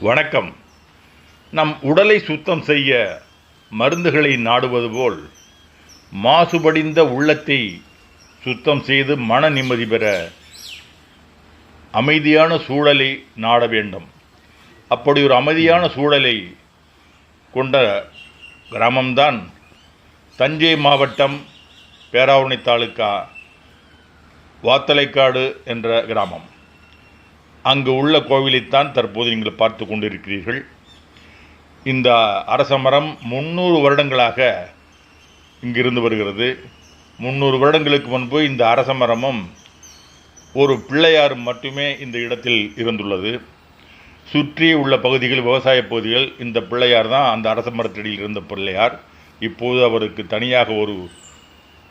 வணக்கம். நம் உடலை சுத்தம் செய்ய மருந்துகளை நாடுவது போல் மாசுபடிந்த உள்ளத்தை சுத்தம் செய்து மன நிம்மதி பெற அமைதியான சூழலை நாட வேண்டும். அப்படி ஒரு அமைதியான சூழலை கொண்ட கிராமம்தான் தஞ்சை மாவட்டம் பேராவணி தாலுக்கா வாத்தலைக்காடு என்ற கிராமம். அங்கு உள்ள கோவிலைத்தான் தற்போது நீங்கள் பார்த்து கொண்டிருக்கிறீர்கள். இந்த அரச மரம் முந்நூறு வருடங்களாக இங்கிருந்து வருகிறது. முந்நூறு வருடங்களுக்கு முன்பு இந்த அரச மரமும் ஒரு பிள்ளையார் மட்டுமே இந்த இடத்தில் இருந்துள்ளது. சுற்றி உள்ள பகுதிகள் விவசாய பகுதிகள் இந்த பிள்ளையார் தான் அந்த அரச மரத்தடியில் இருந்த பிள்ளையார். இப்போது அவருக்கு தனியாக ஒரு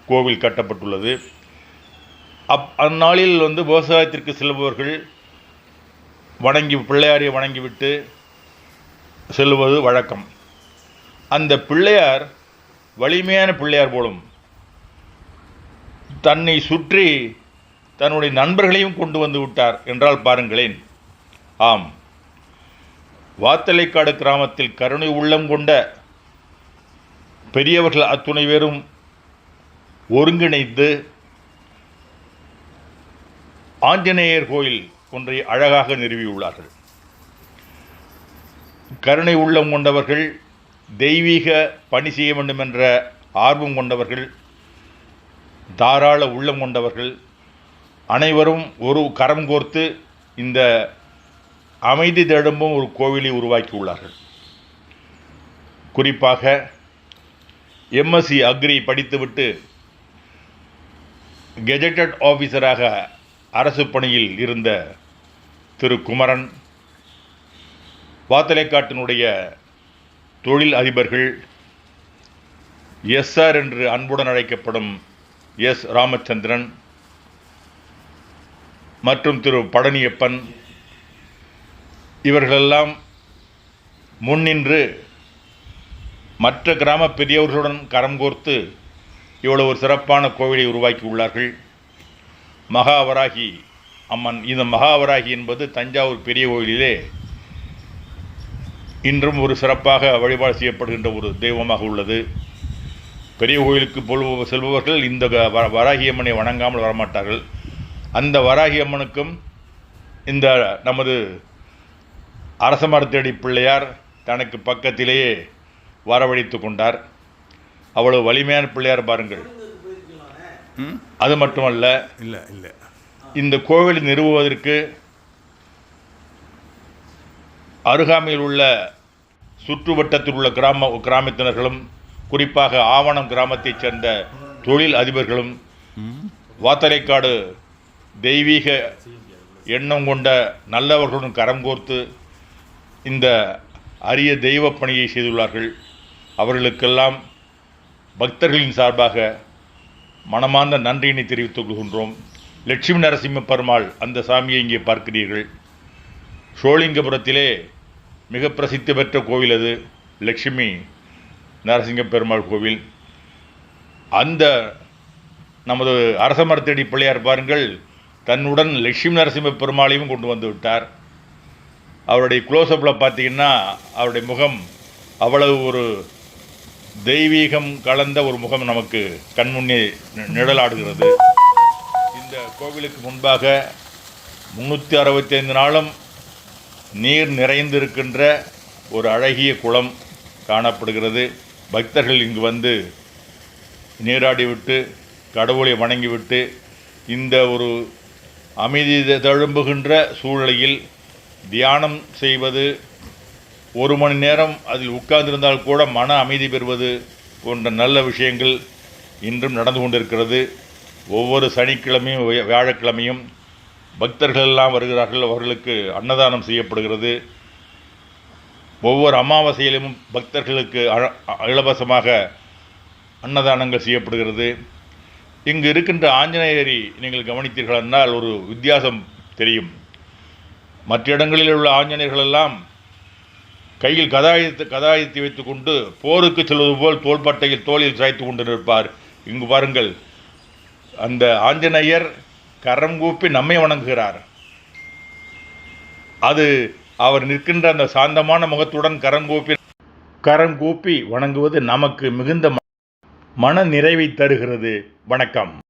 கோவில் கட்டப்பட்டுள்ளது. அப் அந்நாளில் வந்து விவசாயத்திற்கு செல்பவர்கள் வணங்கி பிள்ளையாரை வணங்கிவிட்டு செல்வது வழக்கம். அந்த பிள்ளையார் வலிமையான பிள்ளையார் போலும் தன்னை சுற்றி தன்னுடைய நண்பர்களையும் கொண்டு வந்து விட்டார் என்றால் பாருங்களேன். ஆம். வாத்தலைக்காடு கிராமத்தில் கருணை உள்ளம் கொண்ட பெரியவர்கள் அத்துணை பேரும் ஒருங்கிணைந்து ஆஞ்சநேயர் கோயில் ஒன்றை அழகாக நிறுவியுள்ளார்கள். கருணை உள்ளம் கொண்டவர்கள் தெய்வீக பணி செய்ய வேண்டும் என்ற ஆர்வம் கொண்டவர்கள் தாராள உள்ளம் கொண்டவர்கள் அனைவரும் ஒரு கரம் கோர்த்து இந்த அமைதி தேடும்பும் ஒரு கோவிலை உருவாக்கியுள்ளார்கள். குறிப்பாக எம்எஸ்சி அக்ரி படித்துவிட்டு கெஜெட்டட் ஆஃபீஸராக அரசு பணியில் இருந்த திரு குமரன் வாத்தலைக்காட்டினுடைய தொழில் அதிபர்கள் எஸ்ஆர் என்று அன்புடன் அழைக்கப்படும் எஸ். ராமச்சந்திரன் மற்றும் திரு. பழனியப்பன் இவர்களெல்லாம் முன்னின்று மற்ற கிராம பெரியவர்களுடன் கரம் கோர்த்து இவ்வளவு ஒரு சிறப்பான கோவிலை உருவாக்கியுள்ளார்கள். மகாவராகி அம்மன் இந்த மகாவராகி என்பது தஞ்சாவூர் பெரிய கோயிலிலே இன்றும் ஒரு சிறப்பாக வழிபாடு செய்யப்படுகின்ற ஒரு தெய்வமாக உள்ளது. பெரிய கோயிலுக்கு பொழுவ செல்பவர்கள் இந்த வராகி அம்மனை வணங்காமல் வரமாட்டார்கள். அந்த வராகி அம்மனுக்கும் இந்த நமது அரச மரத்தடி பிள்ளையார் தனக்கு பக்கத்திலேயே வரவழைத்து கொண்டார். அவ்வளவு வலிமையான பிள்ளையார் பாருங்கள். அது மட்டுமல்ல இல்லை இல்லை. இந்த கோவிலை நிறுவுவதற்கு அருகாமையில் உள்ள சுற்றுவட்டத்தில் உள்ள கிராம கிராமத்தினர்களும் குறிப்பாக ஆவணம் கிராமத்தைச் சேர்ந்த தொழில் அதிபர்களும் வாத்தலைக்காடு தெய்வீக எண்ணம் கொண்ட நல்லவர்களுடன் கரம் கோர்த்து இந்த அரிய தெய்வ பணியை செய்துள்ளார்கள். அவர்களுக்கெல்லாம் பக்தர்களின் சார்பாக மனமார்ந்த நன்றியினை தெரிவித்துக் கொள்கின்றோம். லட்சுமி நரசிம்ம பெருமாள் அந்த சாமியை இங்கே பார்க்கிறீர்கள். சோழிங்கபுரத்திலே மிக பிரசித்தி பெற்ற கோவில் அது லட்சுமி நரசிங்க பெருமாள் கோவில். அந்த நமது அரச மரத்தடி பிள்ளையார் பாருங்கள் தன்னுடன் லட்சுமி நரசிம்ம பெருமாளையும் கொண்டு வந்து விட்டார். அவருடைய க்ளோஸ்அப்பில் பார்த்தீங்கன்னா அவருடைய முகம் அவ்வளவு ஒரு தெய்வீகம் கலந்த ஒரு முகம் நமக்கு கண்முன்னே நி- நிழலாடுகிறது. இந்த கோவிலுக்கு முன்பாக முந்நூற்றி அறுபத்தைந்து நாளும் நீர் நிறைந்திருக்கின்ற ஒரு அழகிய குளம் காணப்படுகிறது. பக்தர்கள் இங்கு வந்து நீராடிவிட்டு கடவுளை வணங்கிவிட்டு இந்த ஒரு அமைதி தழும்புகின்ற சூழ்நிலையில் தியானம் செய்வது ஒரு மணி நேரம் அதில் உட்கார்ந்திருந்தால் கூட மன அமைதி பெறுவது போன்ற நல்ல விஷயங்கள் இன்றும் நடந்து கொண்டிருக்கிறது. ஒவ்வொரு சனிக்கிழமையும் வியாழக்கிழமையும் பக்தர்கள் எல்லாம் வருகிறார்கள். அவர்களுக்கு அன்னதானம் செய்யப்படுகிறது. ஒவ்வொரு அமாவாசையிலும் பக்தர்களுக்கு அழ- இலவசமாக அன்னதானங்கள் செய்யப்படுகிறது. இங்கு இருக்கின்ற ஆஞ்சநேயரி நீங்கள் கவனித்தீர்கள் என்றால் ஒரு வித்தியாசம் தெரியும். மற்ற இடங்களில் உள்ள ஆஞ்சநேயர்கள் எல்லாம் கையில் கதாயத்து கதாயத்தை வைத்துக்கொண்டு போருக்கு செல்வது போல் தோள்பட்டையில் தோளில் சாய்த்து கொண்டு நிற்பார். இங்கு பாருங்கள் அந்த ஆஞ்சநேயர் கரம் கூப்பி நம்மை வணங்குகிறார். அது அவர் நிற்கின்ற அந்த சாந்தமான முகத்துடன் கரங்கோப்பி கரம் கூப்பி வணங்குவது நமக்கு மிகுந்த மன நிறைவை தருகிறது. வணக்கம்.